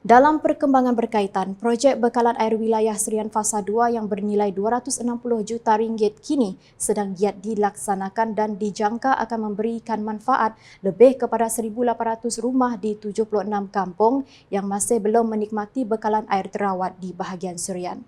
Dalam perkembangan berkaitan, projek bekalan air wilayah Serian Fasa 2 yang bernilai 260 juta ringgit kini sedang giat dilaksanakan dan dijangka akan memberikan manfaat lebih kepada 1,800 rumah di 76 kampung yang masih belum menikmati bekalan air terawat di bahagian Serian.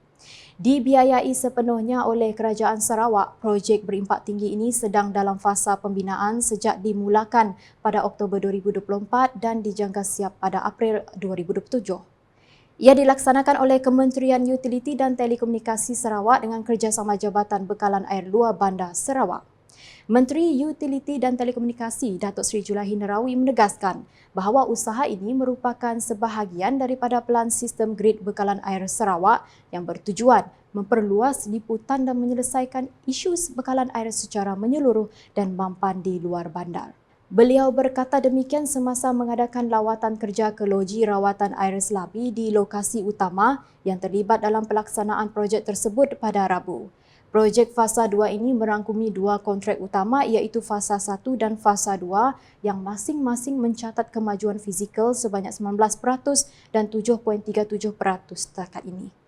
Dibiayai sepenuhnya oleh Kerajaan Sarawak, projek berimpak tinggi ini sedang dalam fasa pembinaan sejak dimulakan pada Oktober 2024 dan dijangka siap pada April 2027. Ia dilaksanakan oleh Kementerian Utiliti dan Telekomunikasi Sarawak dengan kerjasama Jabatan Bekalan Air Luar Bandar Sarawak. Menteri Utiliti dan Telekomunikasi Datuk Seri Julahi Nerawi menegaskan bahawa usaha ini merupakan sebahagian daripada pelan sistem grid bekalan air Sarawak yang bertujuan memperluas liputan dan menyelesaikan isu bekalan air secara menyeluruh dan mampan di luar bandar. Beliau berkata demikian semasa mengadakan lawatan kerja ke loji rawatan air selabi di lokasi utama yang terlibat dalam pelaksanaan projek tersebut pada Rabu. Projek Fasa 2 ini merangkumi dua kontrak utama iaitu Fasa 1 dan Fasa 2 yang masing-masing mencatat kemajuan fizikal sebanyak 19% dan 7.37% setakat ini.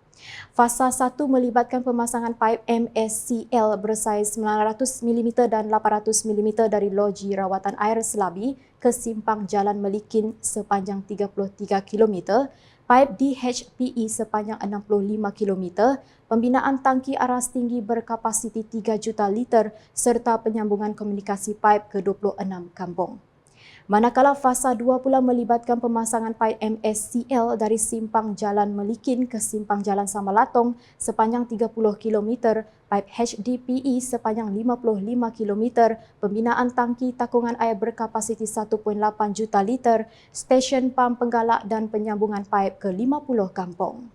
Fasa 1 melibatkan pemasangan paip MSCL bersaiz 900mm dan 800mm dari loji rawatan air selabi ke simpang Jalan Melikin sepanjang 33 km paip DHPE sepanjang 65 km, pembinaan tangki aras tinggi berkapasiti 3 juta liter serta penyambungan komunikasi paip ke 26 kampung. Manakala fasa 2 pula melibatkan pemasangan paip MSCL dari simpang Jalan Melikin ke simpang Jalan Samalatong sepanjang 30 km, paip HDPE sepanjang 55 km, pembinaan tangki takungan air berkapasiti 1.8 juta liter, stesen pam penggalak dan penyambungan paip ke 50 kampung.